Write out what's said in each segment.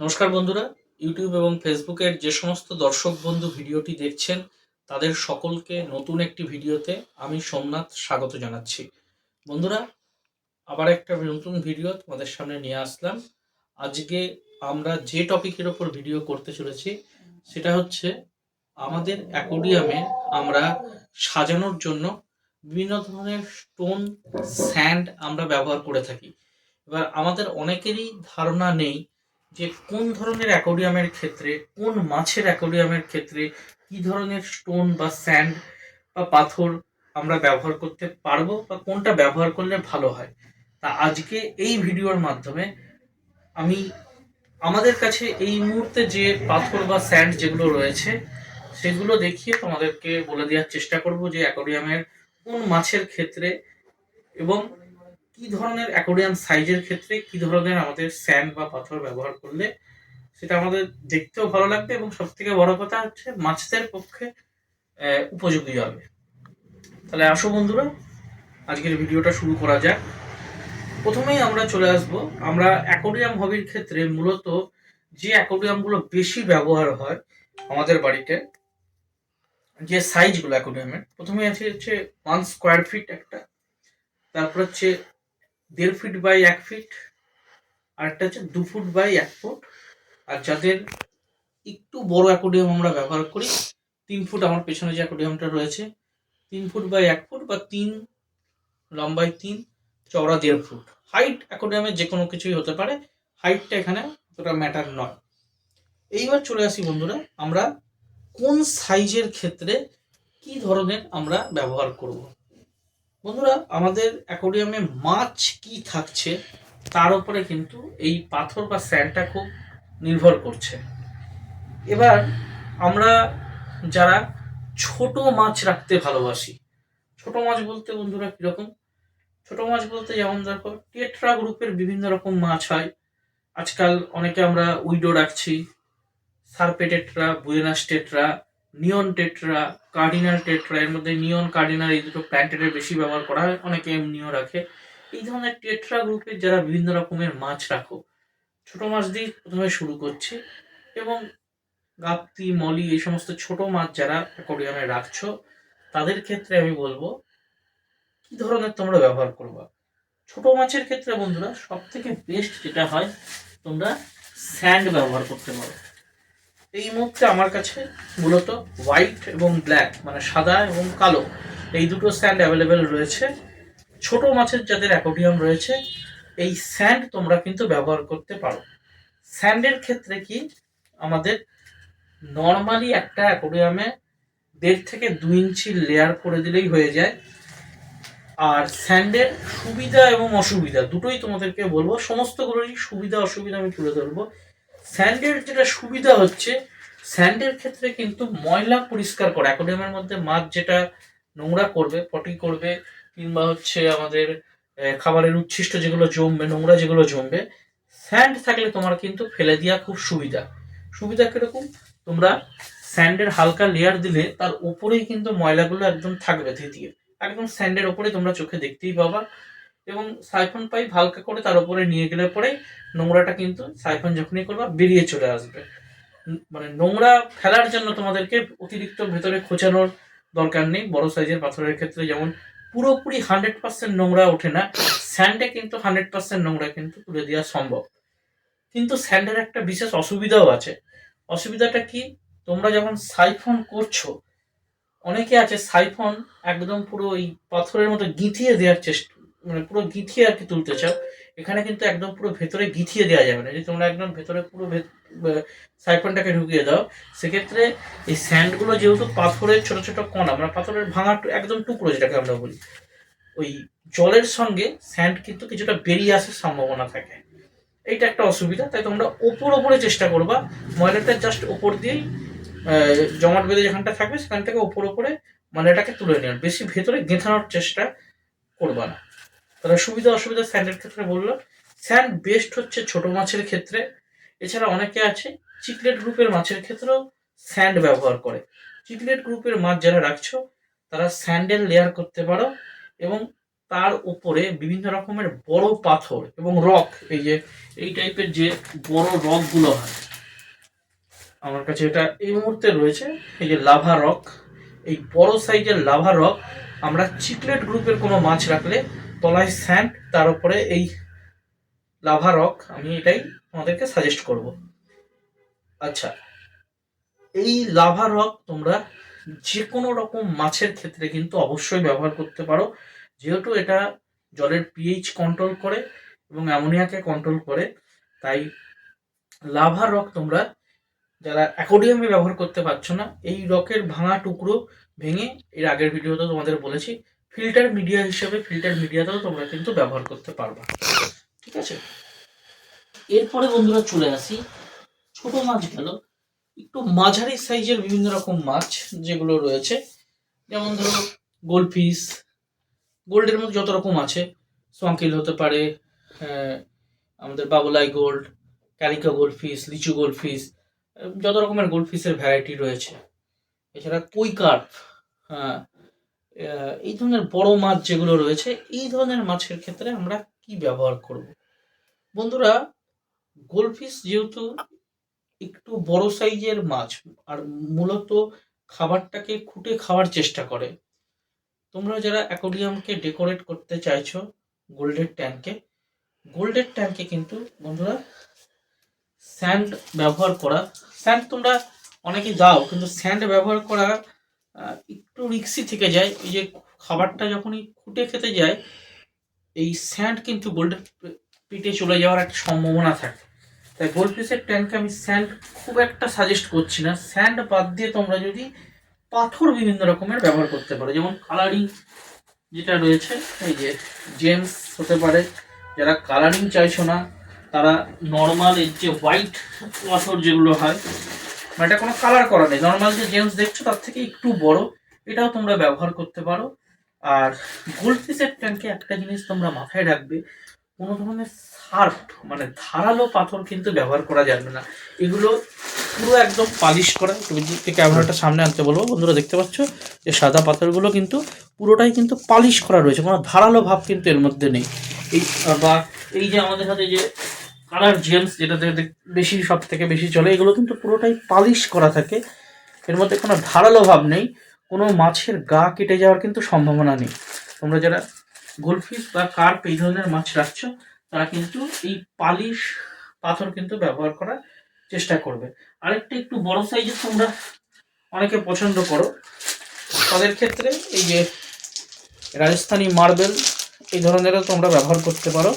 নমস্কার বন্ধুরা। ইউটিউব এবং ফেসবুকের যে সমস্ত দর্শক বন্ধু ভিডিওটি দেখছেন, তাদের সকলকে নতুন একটি ভিডিওতে আমি সোমনাথ স্বাগত জানাচ্ছি। বন্ধুরা, আবার একটা নতুন ভিডিও তোমাদের সামনে নিয়ে আসলাম। আজকে আমরা যে টপিকের ওপর ভিডিও করতে চলেছি, সেটা হচ্ছে আমাদের অ্যাকোডিয়ামে আমরা সাজানোর জন্য বিভিন্ন ধরনের স্টোন, স্যান্ড আমরা ব্যবহার করে থাকি। এবার আমাদের অনেকেরই ধারণা নেই যে কোন ধরনের অ্যাকোডিয়ামের ক্ষেত্রে, কোন মাছের অ্যাকোডিয়ামের ক্ষেত্রে কি ধরনের স্টোন বা স্যান্ড বা পাথর আমরা ব্যবহার করতে পারব বা কোনটা ব্যবহার করলে ভালো হয়? তা আজকে এই ভিডিওর মাধ্যমে আমি আমাদের কাছে এই মুহূর্তে যে পাথর বা স্যান্ড যেগুলো রয়েছে, সেগুলো দেখিয়ে তোমাদেরকে বলে দেওয়ার চেষ্টা করব যে অ্যাকোডিয়ামের কোন মাছের ক্ষেত্রে এবং কি ধরনের অ্যাকোডিয়াম সাইজের ক্ষেত্রে কি ধরনের আমাদের স্যান্ড বা পাথর ব্যবহার করলে সেটা আমাদের দেখতেও ভালো লাগবে এবং সব থেকে বড় কথা হচ্ছে মাছদের পক্ষে উপযোগী হবে। তাহলে আসো বন্ধুরা, আজকের ভিডিওটা শুরু করা যাক। প্রথমেই আমরা চলে আসব। আমরা অ্যাকোডিয়াম হবির ক্ষেত্রে মূলত যে অ্যাকোডিয়ামগুলো বেশি ব্যবহার হয় আমাদের বাড়িতে, যে সাইজগুলো অ্যাকোডিয়ামের প্রথমে আছে হচ্ছে ওয়ান স্কোয়ার ফিট একটা, তারপর হচ্ছে দেড় ফিট বাই এক ফিট আর একটা হচ্ছে দু ফুট বাই এক ফুট আর যাদের একটু বড় অ্যাকোডিয়াম আমরা ব্যবহার করি, তিন ফুট আমার পেছনে যে অ্যাকোডিয়ামটা রয়েছে, তিন ফুট বাই এক ফুট বা তিন, লম্বায় তিন, চওড়া দেড় ফুট হাইট অ্যাকোডিয়ামের যে কোনো কিছুই হতে পারে হাইটটা এখানে অতটা ম্যাটার নয়। এইবার চলে আসি বন্ধুরা, আমরা কোন সাইজের ক্ষেত্রে কি ধরনের আমরা ব্যবহার করব? বন্ধুরা, আমাদের অ্যাকোডিয়ামে মাছ কি থাকছে, তার উপরে কিন্তু এই পাথর বা স্যান্ডটা খুব নির্ভর করছে। এবার আমরা যারা ছোট মাছ রাখতে ভালোবাসি, ছোট মাছ বলতে বন্ধুরা কীরকম? ছোট মাছ বলতে যেমন দেখো, টেট্রা গ্রুপের বিভিন্ন রকম মাছ হয়। আজকাল অনেকে আমরা উইডো রাখছি, serpae tetra, Buenos tetra neon tetra cardinal tetra এর মধ্যে নিয়ন কার্ডিনাল এই দুটো প্ল্যান্টেটের বেশি ব্যবহার করা হয়, অনেকে এমনিও রাখে। এই ধরনের টেট্রা গ্রুপের যারা বিভিন্ন রকমের মাছ রাখো, ছোট মাছ দিয়ে প্রথমে শুরু করছি এবং গাপ্তি মলি এই সমস্ত ছোট মাছ যারা অ্যাকোরিয়ামে রাখছো, তাদের ক্ষেত্রে আমি বলব, কি ধরনের তোমরা ব্যবহার করবা? ছোট মাছের ক্ষেত্রে বন্ধুরা সব থেকে বেস্ট যেটা হয়, তোমরা স্যান্ড ব্যবহার করতে পারো। এই মুহূর্তে আমার কাছে মূলত হোয়াইট এবং ব্ল্যাক মানে সাদা এবং কালো। এই দুটো স্যান্ড অ্যাভেলেবেল রয়েছে। ছোট মাছের যাদের অ্যাকোডিয়াম রয়েছে, এই স্যান্ড তোমরা কিন্তু ব্যবহার করতে পারো। স্যান্ডের ক্ষেত্রে কি আমাদের নর্মালি একটা অ্যাকোডিয়ামে দেড় থেকে দু ইঞ্চি লেয়ার করে দিলেই হয়ে যায়। আর স্যান্ডের সুবিধা এবং অসুবিধা, দুটোই তোমাদেরকে বলব। সমস্তগুলোরই সুবিধা অসুবিধা আমি তুলে ধরবো। স্যান্ডের যেটা সুবিধা হচ্ছে স্যান্ডের ক্ষেত্রে কিন্তু ময়লা পরিষ্কার করে অ্যাকোডিয়ামের মধ্যে মাছ যেটা নোংরা করবে, পটি করবে, কিংবা হচ্ছে আমাদের খাবারের উচ্ছিষ্ট যেগুলো জমবে, নোংরা যেগুলো জমবে, স্যান্ড থাকলে তোমার কিন্তু ফেলে দেওয়া খুব সুবিধা। সুবিধা কীরকম? তোমরা স্যান্ডের হালকা লেয়ার দিলে তার উপরেই কিন্তু ময়লাগুলো একদম থাকবে থিতিয়ে একদম স্যান্ডের ওপরে তোমরা চোখে দেখতেই পাবা। এবং সাইফন পাইপ হালকা করে তার উপরে নিয়ে গেলে পরে নোংরাটা কিন্তু সাইফন যখনই করবা বেরিয়ে চলে আসবে। মানে নোংরা ফেলার জন্য তোমাদেরকে অতিরিক্ত ভেতরে খোঁচানোর দরকার নেই। বড় সাইজের পাথরের ক্ষেত্রে যেমন পুরোপুরি হান্ড্রেড পার্সেন্ট নোংরা ওঠে না স্যান্ডে কিন্তু হান্ড্রেড পার্সেন্ট নোংরা কিন্তু তুলে দেওয়া সম্ভব। কিন্তু স্যান্ডের একটা বিশেষ অসুবিধাও আছে। অসুবিধাটা কি? তোমরা যখন সাইফন করছ, অনেকে আছে সাইফন একদম পুরো ওই পাথরের মতো গিঁথিয়ে দেওয়ার চেষ্টা মানে পুরো গিঁথিয়ে আর কি তুলতে চাও, এখানে কিন্তু একদম পুরো ভেতরে গিথিয়ে দেওয়া যাবে না। যদি তোমরা একদম ভেতরে পুরো সাইফনটাকে ঢুকিয়ে দাও, সেক্ষেত্রে এই স্যান্ডগুলো যেহেতু পাথরের ছোট ছোট কণা মানে পাথরের ভাঙা একদম টুকরো যেটাকে আমরা বলি, ওই জলের সঙ্গে স্যান্ড কিন্তু কিছুটা বেরিয়ে আসার সম্ভাবনা থাকে। এইটা একটা অসুবিধা, তাই তোমরা ওপর ওপরে চেষ্টা করবা, ময়লাটা জাস্ট ওপর দিয়েই জমাট বেঁধে যেখানটা থাকবে সেখান থেকে ওপর ওপরে ময়লাটাকে তুলে নেওয়ার বেশি ভেতরে গেঁথানোর চেষ্টা করবা না। তাহলে সুবিধা অসুবিধা স্যান্ডের ক্ষেত্রে বলল। স্যান্ড বেস্ট হচ্ছে ছোট মাছের ক্ষেত্রে। এছাড়া অনেকে আছে, চিকলেট গ্রুপের মাছের ক্ষেত্রেও স্যান্ড ব্যবহার করে। চিকলেট গ্রুপের মাছ যারা রাখছো, তারা স্যান্ডেল লেয়ার করতে পারো এবং তার উপরে বিভিন্ন রকমের বড় পাথর এবং রক, এই যে, এই টাইপের যে বড় রকগুলো হয়। আমার কাছে এটা এই মুহূর্তে রয়েছে, এই যে লাভা রক। এই বড় সাইজের লাভা রক, আমরা চিকলেট গ্রুপের কোনো মাছ রাখলে তলায় স্যান্ড, তার উপরে এই লাভা রক, আমি এটাই তোমাদেরকে সাজেস্ট করব। আচ্ছা এই লাভা রক তোমরা যে কোনো রকম মাছের ক্ষেত্রে কিন্তু অবশ্যই ব্যবহার করতে পারো। যেহেতু এটা জলের পিএইচ কন্ট্রোল করে এবং অ্যামোনিয়াকে কন্ট্রোল করে, তাই লাভা রক তোমরা যারা অ্যাকোডিয়ামে ব্যবহার করতে পারছ না, এই রকের ভাঙা টুকরো ভেঙে, এর আগের ভিডিওতে তোমাদের বলেছি ফিল্টার মিডিয়া হিসেবে ফিল্টার মিডিয়াতেও তোমরা কিন্তু ব্যবহার করতে পারবা। ঠিক আছে? এরপরে বন্ধুরা চলে আসি। ছোট মাছ গেল। একটু মাঝারি সাইজের বিভিন্ন রকম মাছ যেগুলো রয়েছে, যেমন ধরো গোল্ড ফিস গোল্ডের মধ্যে যত রকম আছে সোয়াঙ্কিল হতে পারে আমাদের বাবুলাই গোল্ড ক্যারিকা গোল্ড ফিস লিচু গোল্ড ফিস যত রকমের গোল্ড ফিসের ভ্যারাইটি রয়েছে। এছাড়া কই হ্যাঁ এই ধরনের বড় মাছ যেগুলো রয়েছে, এই ধরনের মাছের ক্ষেত্রে আমরা কি ব্যবহার করব? বন্ধুরা গোল্ডফিশ যেহেতু একটু বড় সাইজের মাছ আর মূলত খাবারটাকে খুঁটে খাওয়ার চেষ্টা করে, তোমরা যারা অ্যাকোডিয়ামকে ডেকোরেট করতে চাইছো, গোল্ডের ট্যাঙ্কে গোল্ডের ট্যাঙ্কে কিন্তু বন্ধুরা স্যান্ড ব্যবহার করা, স্যান্ড তোমরা অনেকে দাও, কিন্তু স্যান্ড ব্যবহার করা একটু রিক্সি থেকে যায়। এই যে খাবারটা যখনই খুঁটে খেতে যায়, এই স্যান্ড কিন্তু গোল্ডের পিঠে চলে যাওয়ার একটা সম্ভাবনা থাকে। তাই গোল্ড পিসের ট্যাঙ্কে আমি স্যান্ড খুব একটা সাজেস্ট করছি না। স্যান্ড বাদ দিয়ে তোমরা যদি পাথর বিভিন্ন রকমের ব্যবহার করতে পারো, যেমন কালারিং যেটা রয়েছে, এই যে জেমস হতে পারে, যারা কালারিং চাইছো না, তারা নর্মাল এই যে হোয়াইট পাথর যেগুলো হয় মানে এটা কোনো কালার করা নেই। নর্মাল যে জেমস দেখছ, তার থেকে একটু বড়। এটাও তোমরা ব্যবহার করতে পারো। আর গোল্ড ফিসের ট্যাঙ্কে একটা জিনিস তোমরা মাথায় রাখবে, কোনো ধরনের শার্প মানে ধারালো পাথর কিন্তু ব্যবহার করা যাবে না। এগুলো পুরো একদম পালিশ করা। তুমি ক্যামেরাটা সামনে আনতে বলব। বন্ধুরা দেখতে পাচ্ছ যে সাদা পাথরগুলো কিন্তু পুরোটাই কিন্তু পালিশ করা রয়েছে। কোনো ধারালো ভাব কিন্তু এর মধ্যে নেই। এই, বা এই যে আমাদের হাতে যে কালার জেমস যেটা বেশি সব থেকে বেশি চলে, এগুলো কিন্তু পুরোটাই পালিশ করা থাকে। এর মধ্যে কোনো ধারালো ভাব নেই, কোনো মাছের গা কেটে যাওয়ার কিন্তু সম্ভাবনা নেই। তোমরা যারা গোলফিশ বা কার্প এই ধরনের মাছ রাখছো, তারা কিন্তু এই পালিশ পাথর কিন্তু ব্যবহার করার চেষ্টা করবে। আরেকটা একটু বড় সাইজের তোমরা অনেকে পছন্দ করো, তাদের ক্ষেত্রে এই যে রাজস্থানি মার্বেল এই ধরনেরও তোমরা ব্যবহার করতে পারো।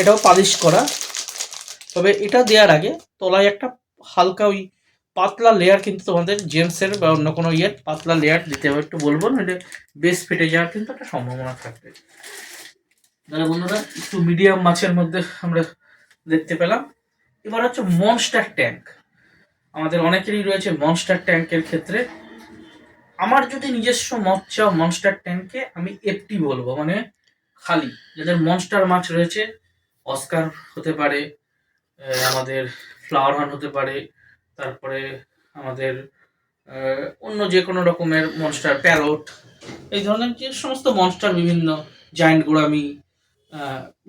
এটাও পালিশ করা। তবে এটা দেওয়ার আগে তলায় একটা হালকা ওই পাতলা লেয়ার কিন্তু তোমাদের জেমসের বা অন্য কোনো ইয়ের পাতলা লেয়ার দিতে হবে, একটু বলব নাহলে বেশ ফেটে যাওয়ার কিন্তু একটা সম্ভাবনা থাকবে। তাহলে বন্ধুরা, একটু মিডিয়াম মাছের মধ্যে আমরা দেখতে পেলাম। এবার হচ্ছে মনস্টার ট্যাঙ্ক আমাদের অনেকেরই রয়েছে মনস্টার ট্যাঙ্কের ক্ষেত্রে। আমার যদি নিজস্ব মত চাও মনস্টার ট্যাঙ্কে আমি একটি বলব মানে খালি। যাদের মনস্টার মাছ রয়েছে অস্কার হতে পারে আমাদের ফ্লাওয়ার হান হতে পারে, তারপরে আমাদের অন্য যে কোনো রকমের মনস্টার প্যারট এই ধরনের যে সমস্ত মনস্টার বিভিন্ন জায়েন্ট গোড়ামি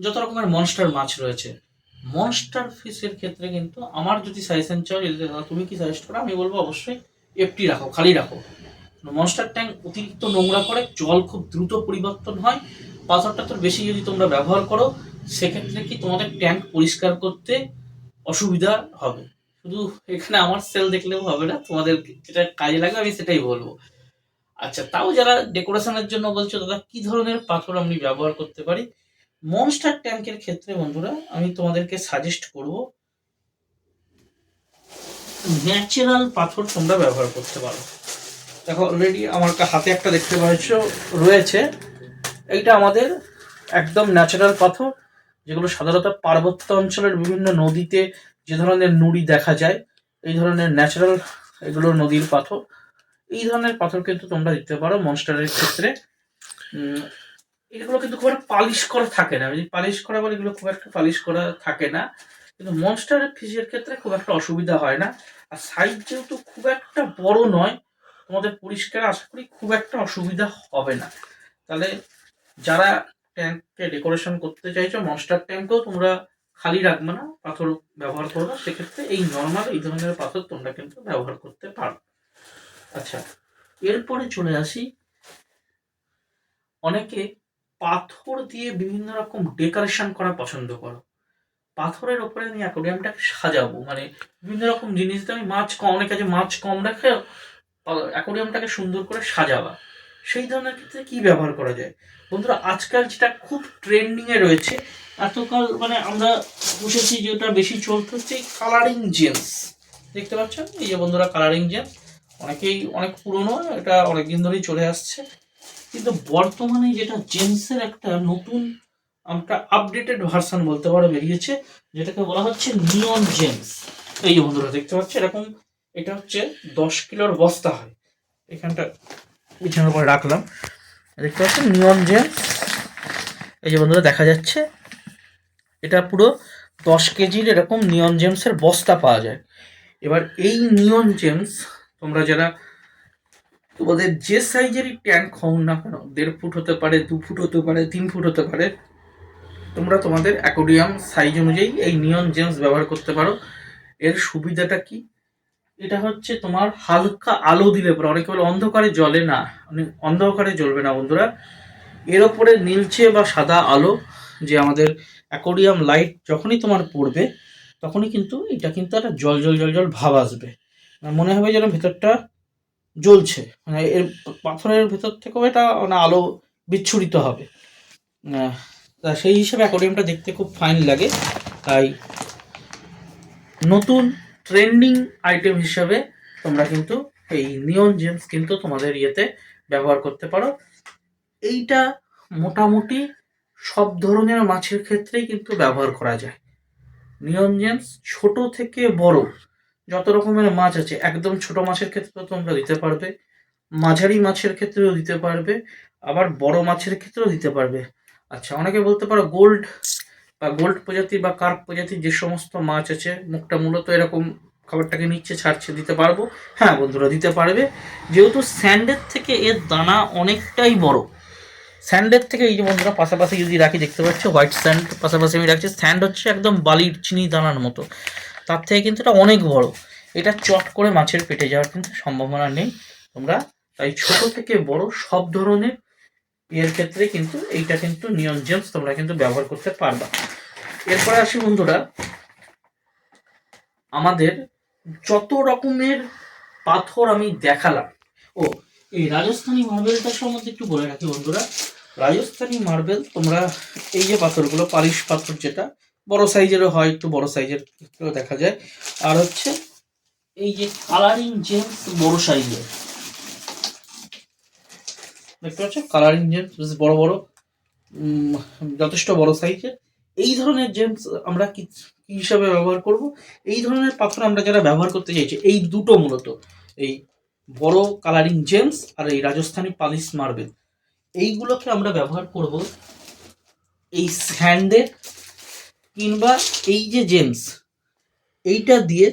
যত রকমের মনস্টার মাছ রয়েছে। মনস্টার ফিশের ক্ষেত্রে কিন্তু আমার যদি সাজেশন চাও, যদি তুমি কি সাজেস্ট করো, আমি বলব অবশ্যই এফটি রাখো, খালি রাখো। মনস্টার ট্যাঙ্ক অতিরিক্ত নোংরা করে, জল খুব দ্রুত পরিবর্তন হয় পাথর টাথর বেশি যদি তোমরা ব্যবহার করো সেক্ষেত্রে কি তোমাদের ট্যাঙ্ক পরিষ্কার করতে অসুবিধা হবে? শুধু এখানে আমার সেল দেখলেও হবে না, তোমাদের যেটা কাজে লাগে আমি সেটাই বলব। আচ্ছা তাও যারা ডেকোরেশনের জন্য বলছো দাদা কি ধরনের পাথর আমি ব্যবহার করতে পারি? মনস্টার ট্যাঙ্কের ক্ষেত্রে বন্ধুরা, আমি তোমাদেরকে সাজেস্ট করব ন্যাচারাল পাথর তোমরা ব্যবহার করতে পারো। দেখো অলরেডি আমার হাতে একটা দেখতে পাচ্ছ, রয়েছে। এইটা আমাদের একদম ন্যাচারাল পাথর। যেগুলো সাধারণত পার্বত্য অঞ্চলের বিভিন্ন নদীতে যে ধরনের নুড়ি দেখা যায়, এই ধরনের ন্যাচারাল এগুলো নদীর পাথর, এই ধরনের পাথর কিন্তু তোমরা দিতে পারো মনস্টারের ক্ষেত্রে। এগুলো কিন্তু খুব একটা পালিশ করা থাকে না। পালিশ করা বলে এগুলো খুব একটা পালিশ করা থাকে না। কিন্তু মনস্টারের ফিশের ক্ষেত্রে খুব একটা অসুবিধা হয় না। আর সাইজ যেহেতু খুব একটা বড় নয়, তোমাদের পরিষ্কার আশা করি খুব একটা অসুবিধা হবে না। তাহলে যারা ট্যাঙ্ককে ডেকোরেশন করতে চাইছো মনস্টার ট্যাঙ্কও তোমরা খালি রাখবে না, পাথর ব্যবহার করবে সেক্ষেত্রে এই নর্মাল এই ধরনের পাথর তোমরা কিন্তু ব্যবহার করতে পারো। আচ্ছা এরপরে চলে আসি। অনেকে পাথর দিয়ে বিভিন্ন রকম ডেকোরেশন করা পছন্দ করো। পাথরের ওপরে আমি অ্যাকোরিয়ামটাকে সাজাবো মানে বিভিন্ন রকম জিনিস দিয়ে আমি মাছ কম অনেক আছে মাছ কম রেখে অ্যাকোরিয়ামটাকে সুন্দর করে সাজাবা। সেই ধরনের ক্ষেত্রে কি ব্যবহার করা যায়? বন্ধুরা, আজকাল যেটা খুব ট্রেন্ডিং এ রয়েছে, এতকাল মানে আমরা বুঝেছি যেটা বেশি চলতে হচ্ছে কালারিং জেমস দেখতে পাচ্ছেন? এই যে বন্ধুরা কালারিং জেমস অনেকেই, অনেক পুরনো, এটা অনেকদিন ধরেই চলে আসছে। কিন্তু বর্তমানে যেটা জেমসের একটা নতুন একটা আপডেটেড ভার্সন বলতে পারো, বেরিয়েছে, যেটাকে বলা হচ্ছে নিয়ন জেমস এই বন্ধুরা, দেখতে পাচ্ছ এরকম, এটা হচ্ছে দশ কিলোর বস্তা হয়। এখানটা বিছানার উপরে রাখলাম। দেখতে পাচ্ছেন নিয়ন জেমস এই যে বন্ধুরা দেখা যাচ্ছে, এটা পুরো দশ কেজির এরকম নিয়ন জেমসের বস্তা পাওয়া যায়। এবার এই নিয়ন জেমস, তোমরা যারা তোমাদের যে সাইজেরই ট্যাঙ্ক হও না কেন, দেড় ফুট হতে পারে, দু ফুট হতে পারে, তিন ফুট হতে পারে, তোমরা তোমাদের অ্যাকোডিয়াম সাইজ অনুযায়ী এই নিয়ন জেমস ব্যবহার করতে পারো। এর সুবিধাটা কি? এটা হচ্ছে তোমার হালকা আলো দিলে পরে। অনেকে বলে অন্ধকারে জ্বলে না। মানে অন্ধকারে জ্বলবে না বন্ধুরা। এর ওপরে নীলচে বা সাদা আলো, যে আমাদের অ্যাকোডিয়াম লাইট যখনই তোমার পড়বে, তখনই কিন্তু এটা কিন্তু একটা জল জল জল জল ভাব আসবে। মনে হবে যেন ভেতরটা জ্বলছে। মানে এর পাথরের ভেতর থেকেও এটা মানে আলো বিচ্ছুরিত হবে। তা সেই হিসেবে অ্যাকোরিয়ামটা দেখতে খুব ফাইন লাগে। তাই নতুন ট্রেন্ডিং আইটেম হিসেবে তোমরা কিন্তু এই নিয়ন জেমস কিন্তু তোমাদের ইয়েতে ব্যবহার করতে পারো। এইটা মোটামুটি সব ধরনের মাছের ক্ষেত্রেই কিন্তু ব্যবহার করা যায়। নিয়ন জেমস ছোট থেকে বড় যত রকমের মাছ আছে, একদম ছোট মাছের ক্ষেত্রেও তোমরা দিতে পারবে, মাঝারি মাছের ক্ষেত্রেও দিতে পারবে, আবার বড় মাছের ক্ষেত্রেও দিতে পারবে। আচ্ছা অনেকে বলতে পারো গোল্ড বা গোল্ড প্রজাতি বা কার্প প্রজাতির যে সমস্ত মাছ আছে, মুখটা মূলত এরকম খাবারটাকে নিচ্ছে ছাড়ছে, দিতে পারব? হ্যাঁ বন্ধুরা, দিতে পারবে। যেহেতু স্যান্ডের থেকে এর দানা অনেকটাই বড়। স্যান্ডের থেকে এই যে বন্ধুরা, পাশাপাশি যদি রাখি, দেখতে পাচ্ছ, হোয়াইট স্যান্ড পাশাপাশি আমি রাখছি। স্যান্ড হচ্ছে একদম বালির চিনি দানার মতো। তার থেকে কিন্তু এটা অনেক বড়। এটা চট করে মাছের পেটে যাওয়ার কিন্তু সম্ভাবনা নেই তোমরা। তাই ছোট থেকে বড় সব ধরনের এর ক্ষেত্রে কিন্তু এইটা কিন্তু নিয়ন জেমস তোমরা কিন্তু ব্যবহার করতে পারবা। এরপরে আসি বন্ধুরা, আমাদের যত রকমের পাথর আমি দেখালাম, ও, এই রাজস্থানী মার্বেলটা সম্বন্ধে একটু বলে রাখি বন্ধুরা। রাজস্থানী মার্বেল, তোমরা এই যে পাথরগুলো, পালিশ পাথর যেটা, বড় সাইজেরও হয়, একটু বড় সাইজের দেখা যায়। আর হচ্ছে এই যে কালারিং জেমস বড় সাইজের। দেখতে পাচ্ছ কালারিং জেমস বেশ বড় বড় যথেষ্ট বড় সাইজের এই ধরনের জেমস আমরা কি হিসাবে ব্যবহার করব? এই ধরনের পাথর আমরা যারা ব্যবহার করতে চাইছি, এই দুটো মূলত। এই বড় কালারিং জেমস আর এই রাজস্থানী পালিশ মার্বেল এইগুলোকে আমরা ব্যবহার করব এই স্যান্ডে কিংবা এই যে জেমস এইটা দিয়ে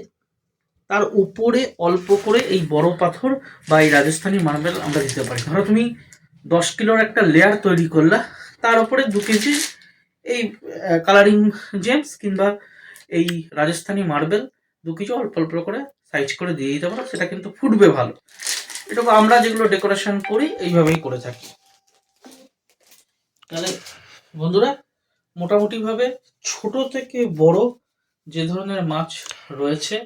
তার উপরে অল্প করে এই বড় পাথর বা এই রাজস্থানী মার্বেল আমরা দিতে পারি। ধরো তুমি দশ কিলোর একটা লেয়ার তৈরি করলা। তার উপরে দু কেজি এই কালারিং জেমস কিংবা এই রাজস্থানী মার্বেল দু কেজি অল্প অল্প করে সাইজ করে দিয়ে দিতে পারো, সেটা কিন্তু ফুটবে ভালো। এটা আমরা যেগুলো ডেকোরেশন করি, এইভাবেই করে থাকি। তাহলে বন্ধুরা, মোটামুটিভাবে ছোট থেকে বড় যে ধরনের মাছ রয়েছে,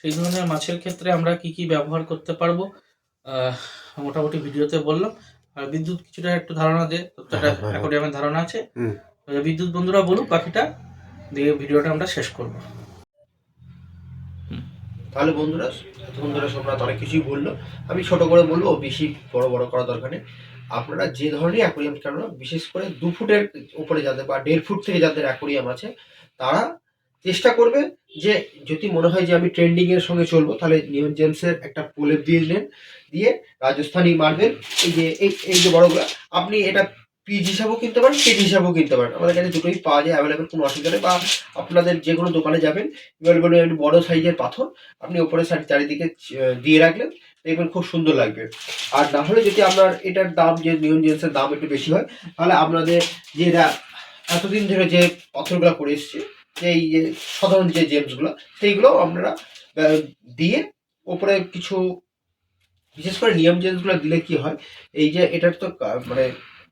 সেই ধরনের মাছের ক্ষেত্রে আমরা কি কি ব্যবহার করতে পারব মোটামুটি ভিডিওতে বললাম। আর বিদ্যুৎ কিছুটা একটু ধারণা দে ততটা হ্যাঁ, হ্যাঁ, অ্যাকোরিয়ামের ধারণা আছে। বিদ্যুৎ বন্ধুরা বলুক বাকিটা দিয়ে ভিডিওটা আমরা শেষ করব। তাহলে বন্ধুরা বন্ধুরা সোমনাথ অনেক কিছুই বলল। আমি ছোট করে বলব বেশি বড় বড় করা দরকার নেই। আপনারা যে ধরনের অ্যাকোরিয়াম কেন বিশেষ করে দু ফুটের উপরে যাদের বা দেড় ফুট থেকে যাদের অ্যাকোরিয়াম আছে তারা চেষ্টা করবে যে যদি মনে হয় যে আমি ট্রেন্ডিং এর সঙ্গে চলবো, তাহলে নিয়ন জেমসের একটা প্রলেপ দিয়ে দিলেন দিয়ে রাজস্থানি মার্বেল এই যে, এই এই যে বড়গুলো, আপনি এটা পিস হিসাবেও কিনতে পারেন কেজি হিসাবেও কিনতে পারেন। আমাদের কাছে দুটোই পাওয়া যায় অ্যাভেলেবেল কোনো অসুবিধা নেই, বা আপনাদের যে কোনো দোকানে যাবেন এবার একটু বড় সাইজের পাথর, আপনি ওপরে সাইড চারিদিকে দিয়ে রাখলেন, দেখবেন খুব সুন্দর লাগবে। আর না হলে যদি আপনার এটার দাম, যে নিয়ন জেন্সের দাম একটু বেশি হয়, তাহলে আপনাদের যে এরা এতদিন ধরে যে পাথরগুলো করে এসছে এই যে সাধারণ যে জেমসগুলো সেইগুলো আপনারা দিয়ে ওপরে কিছু বিশেষ করে নিয়ম জেমসগুলো দিলে কি হয়, এই যে এটার তো মানে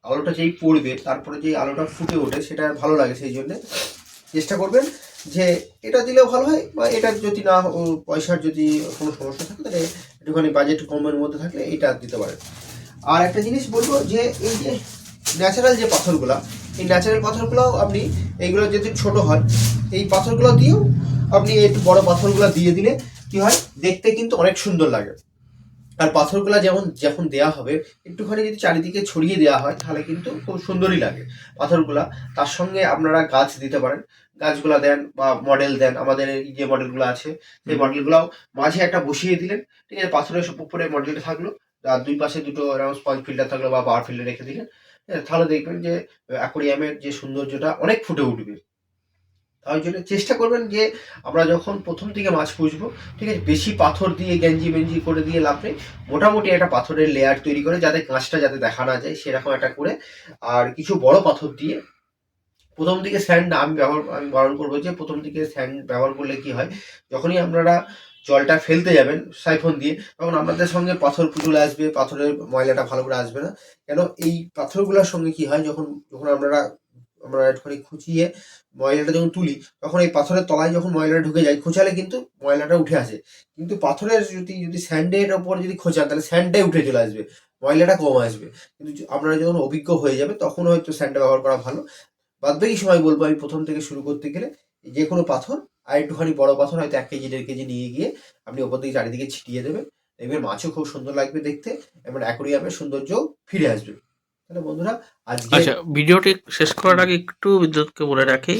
আলোটা যেই পড়বে, তারপরে যে আলোটা ফুটে ওঠে সেটা ভালো লাগে সেই জন্যে চেষ্টা করবেন যে এটা দিলেও ভালো হয় বা এটা যদি না পয়সার যদি কোনো সমস্যা থাকে তাহলে একটুখানি বাজেট কমের মধ্যে থাকলে এটা দিতে পারেন। আর একটা জিনিস বলব যে এই যে ন্যাচারাল যে পাথরগুলো, এই ন্যাচারাল পাথরগুলো আপনি এইগুলো যদি ছোট হয়, এই পাথরগুলো দিয়েও আপনি একটু বড় পাথরগুলো দিয়ে দিলে কি হয়? দেখতে কিন্তু অনেক সুন্দর লাগে। আর পাথরগুলো যেমন যখন দেয়া হবে, একটুখানি যদি চারিদিকে ছড়িয়ে দেওয়া হয়, তাহলে কিন্তু খুব সুন্দরই লাগে পাথরগুলা। তার সঙ্গে আপনারা গাছ দিতে পারেন। গাছগুলা দেন বা মডেল দেন। আমাদের যে মডেলগুলো আছে, সেই মডেলগুলাও মাঝে একটা বসিয়ে দিলেন, ঠিক আছে? পাথরের উপরে মডেলটা থাকল, আর দুই পাশে দুটো এরকম স্পঞ্জ ফিল্টার থাকল বা পাওয়ার ফিল্টার রেখে দিলেন। তাহলে দেখবেন যে অ্যাকোরিয়ামের যে সৌন্দর্যটা অনেক ফুটে উঠবে। তাই জন্য চেষ্টা করবেন যে, আমরা যখন প্রথম থেকে মাছ পুষবো, ঠিক আছে, বেশি পাথর দিয়ে গেঞ্জি মেঞ্জি করে দিয়ে লাভ নেই। মোটামুটি একটা পাথরের লেয়ার তৈরি করে, যাতে গাছটা যাতে দেখা না যায়, সেরকম একটা করে। আর কিছু বড় পাথর দিয়ে, প্রথম দিকে স্যান্ড আমি ব্যবহার, আমি বারণ করব যে, প্রথম দিকে স্যান্ড ব্যবহার করলে কি হয়, যখনই আপনারা জলটা ফেলতে যাবেন সাইফোন দিয়ে, তখন আপনাদের সঙ্গে পাথর পুতুল আসবে, পাথরের ময়লাটা ভালো করে আসবে না। কেন এই পাথরগুলোর সঙ্গে কি হয়, যখন যখন আপনারা আমরা একটুখানি খুঁচিয়ে ময়লাটা যখন তুলি, তখন এই পাথরের তলায় যখন ময়লাটা ঢুকে যায়, খোঁচালে কিন্তু ময়লাটা উঠে আসে। কিন্তু পাথরের যদি যদি স্যান্ডের ওপর যদি খোঁচান, তাহলে স্যান্ডটাই উঠে চলে আসবে, ময়লাটা কম আসবে। কিন্তু আপনারা যখন অভিজ্ঞ হয়ে যাবে, তখন হয়তো স্যান্ডটা ব্যবহার করা ভালো। বাদ বাকি সময় বলব আমি প্রথম থেকে শুরু করতে গেলে, যে কোনো পাথর আর একটুখানি বড় পাথর হয়তো এক কেজি, দেড় কেজি নিয়ে গিয়ে আপনি ওপর দিকে চারিদিকে ছিটিয়ে দেবেন। দেখবেন মাছও খুব সুন্দর লাগবে দেখতে, এবং অ্যাকোরিয়ামের সৌন্দর্য ফিরে আসবে। তাহলে বন্ধুরা আচ্ছা ভিডিওটি শেষ করার আগে একটু বিদ্যুৎকে বলে রাখি।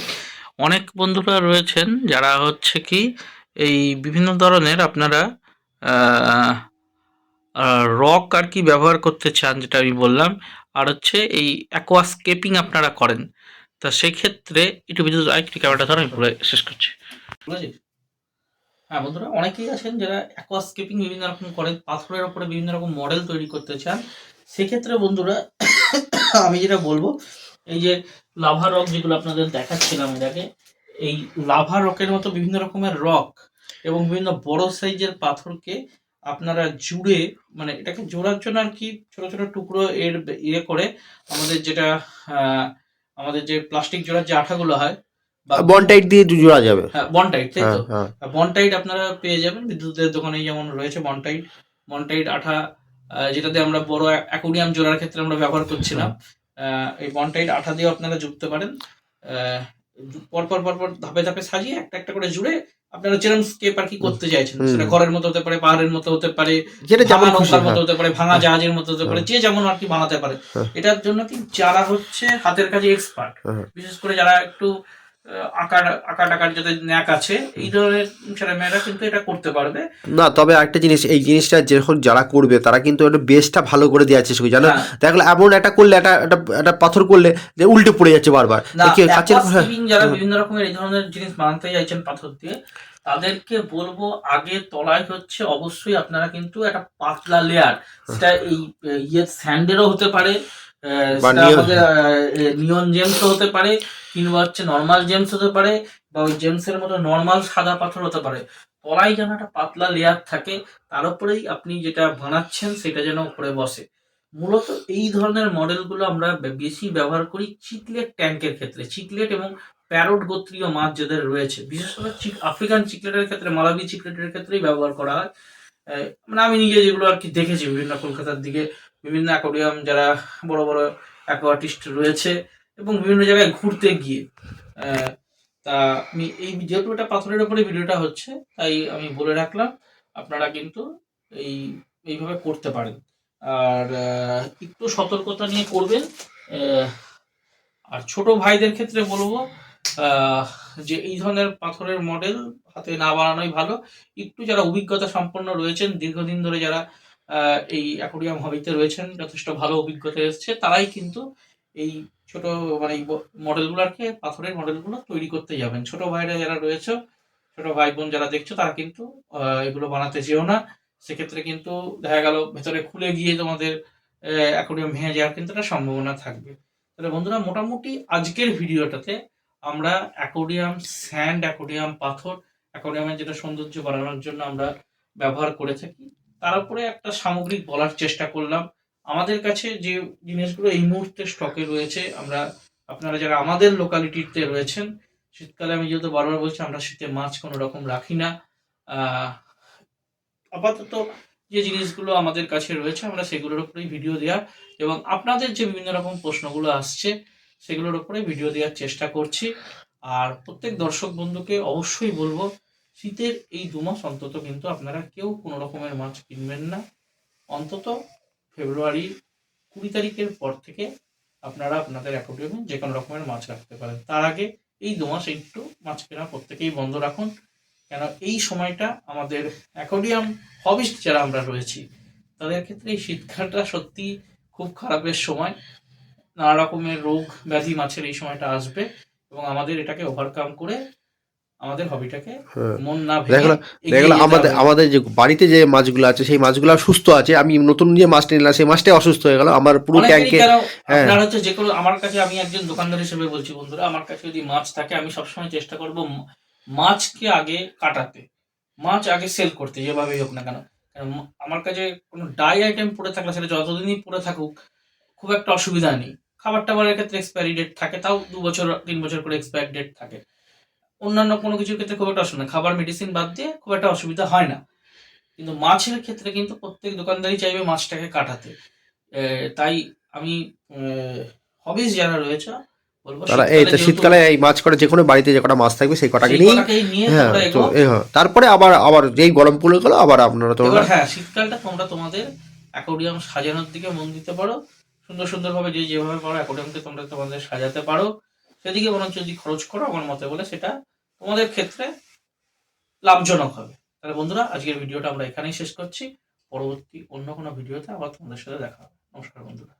অনেক বন্ধুরা রয়েছেন যারা হচ্ছে কি এই বিভিন্ন ধরনের আপনারা রক আর কি ব্যবহার করতে চান, যেটা আমি বললাম, আর হচ্ছে এই অ্যাকোয়াস্কেপিং আপনারা করেন। তা সেক্ষেত্রে, একটু বিদ্যুৎ, আরেকটি ক্যামেরাটা ধরো, আমি শেষ করছি। বুঝেছিস? হ্যাঁ বন্ধুরা, অনেকেই আছেন যারা অ্যাকোয়াস্কেপিং বিভিন্ন রকম করেন পাথরের উপরে বিভিন্ন রকম মডেল তৈরি করতে চান। সেক্ষেত্রে বন্ধুরা, আমি যেটা বলব, এই যে লাভা রক যেগুলো আপনাদের দেখাচ্ছিলাম এটাকে এই লাভা রকের মতো বিভিন্ন রকমের রক এবং বিভিন্ন বড় সাইজের পাথরকে আপনারা জুড়ে মানে এটাকে জোড়ার জন্য আর কি ছোট ছোট টুকরো এর ইয়ে করে, আমাদের যেটা আমাদের যে প্লাস্টিক জোড়ার যে আঠাগুলো হয় বনটাইট দিয়ে জোড়া যাবে। হ্যাঁ বনটাইট তাই তো? হ্যাঁ বনটাইট আপনারা পেয়ে যাবেন বিদ্যুতের দোকানে যেমন রয়েছে বনটাইট বনটাইট আঠা যেটাতে আমরা বড় অ্যাকোরিয়াম জোড়ার ক্ষেত্রে আমরা ব্যবহার করছিলাম। এই বনটাইট আঠা দিয়েও আপনারা জুড়তে পারেন। আহ, পরপর পরপর ধাপে ধাপে সাজিয়ে একটা একটা করে জুড়ে আপনারা যেরকম স্কেপ আর কি করতে চাইছেন সেটা ঘরের মতো হতে পারে পাহাড়ের মতো হতে পারে যেটা ভাঙা নৌকার মতো হ্যাঁ। হতে পারে ভাঙা জাহাজের মতো হতে পারে যে যেমন আর কি বানাতে পারে। হ্যাঁ। এটার জন্য কি যারা হচ্ছে হাতের কাজে এক্সপার্ট হ্যাঁ। বিশেষ করে যারা একটু আঁকার আঁকা টাকার যাদের ন্যাক আছে এই ধরনের ছেলেমেয়েরা কিন্তু এটা করতে পারবে না তবে একটা জিনিস এই জিনিসটা যখন যারা করবে তারা কিন্তু একটা বেসটা ভালো করে দেওয়ার চেষ্টা করবে জানো হ্যাঁ। দেখলে এমন একটা করলে একটা পাথর করলে যে উল্টে পড়ে যাচ্ছে বারবার কাচের aquascaping যারা হ্যাঁ। বিভিন্ন রকমের এই ধরনের জিনিস বানাতে চাইছেন পাথর দিয়ে তাদেরকে বলব আগে তলায় হচ্ছে অবশ্যই আপনারা কিন্তু একটা পাতলা লেয়ার সেটা এই ইয়ে স্যান্ডেরও হতে পারে নিয়ন জেমসও হতে পারে কিংবা হচ্ছে নর্মাল জেমস হতে পারে বা ওই জেমসের মতো নর্মাল সাদা পাথর হতে পারে। তলায় যেন একটা পাতলা লেয়ার থাকে তার উপরেই আপনি যেটা বানাচ্ছেন সেটা যেন উপরে বসে। মূলত এই ধরনের মডেলগুলো আমরা বেশি ব্যবহার করি চিকলেট ট্যাঙ্কের ক্ষেত্রে। চিকলেট এবং প্যারোট গোত্রীয় মাছ যাদের রয়েছে বিশেষ করে চিক- আফ্রিকান চিকলেটের ক্ষেত্রে মালাবি চিকলেটের ক্ষেত্রেই ব্যবহার করা হয়। আহ, মানে আমি নিজে যেগুলো আর কি দেখেছি বিভিন্ন কলকাতার দিকে বিভিন্ন অ্যাকোরিয়াম যারা বড় বড় অ্যাকোয়ার্টিস্ট রয়েছে এবং বিভিন্ন জায়গায় ঘুরতে গিয়ে তা আমি এই যেহেতু এটা পাথরের উপরে ভিডিওটা হচ্ছে, তাই আমি বলে রাখলাম, আপনারা কিন্তু এই, এইভাবে করতে পারেন। আর একটু সতর্কতা নিয়ে করবেন আর ছোট ভাইদের ক্ষেত্রে বলব যে এই ধরনের পাথরের মডেল হাতে না বানানোই ভালো। একটু যারা অভিজ্ঞতা সম্পন্ন রয়েছেন, দীর্ঘদিন ধরে যারা এই অ্যাকোরিয়াম হবিতে রয়েছেন, যথেষ্ট ভালো অভিজ্ঞতা এসছে। তারাই কিন্তু এই ছোট মানে মডেলগুলোকে, পাথরের মডেলগুলো তৈরি করতে যাবেন। ছোট ভাইরা যারা রয়েছে, ছোট ভাই বোন যারা দেখছ, তারা কিন্তু এগুলো বানাতে যেও না। সেক্ষেত্রে কিন্তু দেখা গেল, ভেতরে খুলে গিয়ে তোমাদের অ্যাকোরিয়াম ভেঙে যাওয়ার কিন্তু একটা সম্ভাবনা থাকবে। তাহলে বন্ধুরা, মোটামুটি আজকের ভিডিওটাতে আমরা অ্যাকোরিয়াম স্যান্ড, অ্যাকোরিয়াম পাথর, অ্যাকোরিয়ামের যেটা সৌন্দর্য বাড়ানোর জন্য আমরা ব্যবহার করে থাকি। তার উপরে একটা সামগ্রিক বলার চেষ্টা করলাম। আমাদের কাছে যে জিনিসগুলো এই মুহূর্তে স্টকে রয়েছে, আমরা আপনারা যারা আমাদের লোকালিটিতে রয়েছেন, শীতকালে আমি যেহেতু বারবার বলছি, আমরা শীতে মাছ কোনো রকম রাখি না। আপাতত যে জিনিসগুলো আমাদের কাছে রয়েছে, আমরা সেগুলোর উপরেই ভিডিও দেওয়ার এবং আপনাদের যে বিভিন্ন রকম প্রশ্নগুলো আসছে, সেগুলোর উপরে ভিডিও দেওয়ার চেষ্টা করছি। আর প্রত্যেক দর্শক বন্ধুকে অবশ্যই বলব শীতের এই দু মাস অন্তত কিন্তু আপনারা কেউ কোনো রকমের মাছ কিনবেন না। অন্তত ফেব্রুয়ারি কুড়ি তারিখের পর থেকে আপনারা আপনাদের অ্যাকোরিয়ামে যে কোনো রকমের মাছ রাখতে পারেন। তার আগে এই দু মাস একটু মাছ কেনা প্রত্যেকেই বন্ধ রাখুন। কেন এই সময়টা আমাদের অ্যাকোরিয়াম হবিস্ট যারা আমরা রয়েছি, তাদের ক্ষেত্রে এই শীতকালটা সত্যি খুব খারাপের সময়। নানা রকমের রোগ ব্যাধি মাছের এই সময়টা আসবে এবং আমাদের এটাকে ওভারকাম করে আমাদের হবিটাকে হ্যাঁ। মন না দেখা ভেঙে গেলো এগিয়ে দেখা গেলো যেতে আমাদের আমাদের যে বাড়িতে যে মাছগুলো আছে সেই মাছগুলো সুস্থ আছে। আমি নতুন যে মাছটা নিলাম সেই মাছটাই অসুস্থ হয়ে গেল। আমার পুরো ট্যাঙ্কে হ্যাঁ। আপনার হচ্ছে যে কোনো আমার কাছে আমি একজন দোকানদার হিসেবে বলছি বন্ধুরা আমার কাছে যদি মাছ থাকে আমি সবসময় চেষ্টা করব মাছকে আগে কাটাতে। মাছ আগে সেল করতে যেভাবেই হোক না কেন। কারণ আমার কাছে কোনো ডাই আইটেম পড়ে থাকলে সেটা যতদিনই পড়ে থাকুক খুব একটা অসুবিধা নেই। খাবার টাবারের ক্ষেত্রে এক্সপায়ারি ডেট থাকে তাও দু বছর তিন বছর করে এক্সপায়ার ডেট থাকে। অন্যান্য কোনো কিছুর ক্ষেত্রে খুব একটা অসুবিধা খাবার মেডিসিন বাদ দিয়ে খুব একটা অসুবিধা হয় না। কিন্তু মাছের ক্ষেত্রে কিন্তু প্রত্যেক দোকানদারই চাইবে মাছটাকে কাটাতে। তাই আমি হবিস যারা রয়েছে তারা এই শীতকালে এই মাছ কটা যে কোনো বাড়িতে যে কটা মাছ থাকবে সেই কটাকে নিয়ে হ্যাঁ তো হ্যাঁ তারপরে আবার আবার যেই গরম পড়ে গেলো আবার আপনারা তোমরা হ্যাঁ শীতকালটা তোমরা তোমাদের অ্যাকোরিয়াম সাজানোর দিকে মন দিতে পারো। সুন্দর সুন্দরভাবে যে যেভাবে পারো অ্যাকোরিয়ামকে তোমরা তোমাদের সাজাতে পারো। সেদিকে বরঞ্চ যদি খরচ করো আমার মতে বলে সেটা তোমাদের ক্ষেত্রে লাভজনক হবে। তাহলে বন্ধুরা, আজকের ভিডিওটা আমরা এখানেই শেষ করছি। পরবর্তী অন্য কোনো ভিডিওতে আবার তোমাদের সাথে দেখা হবে। নমস্কার বন্ধুরা।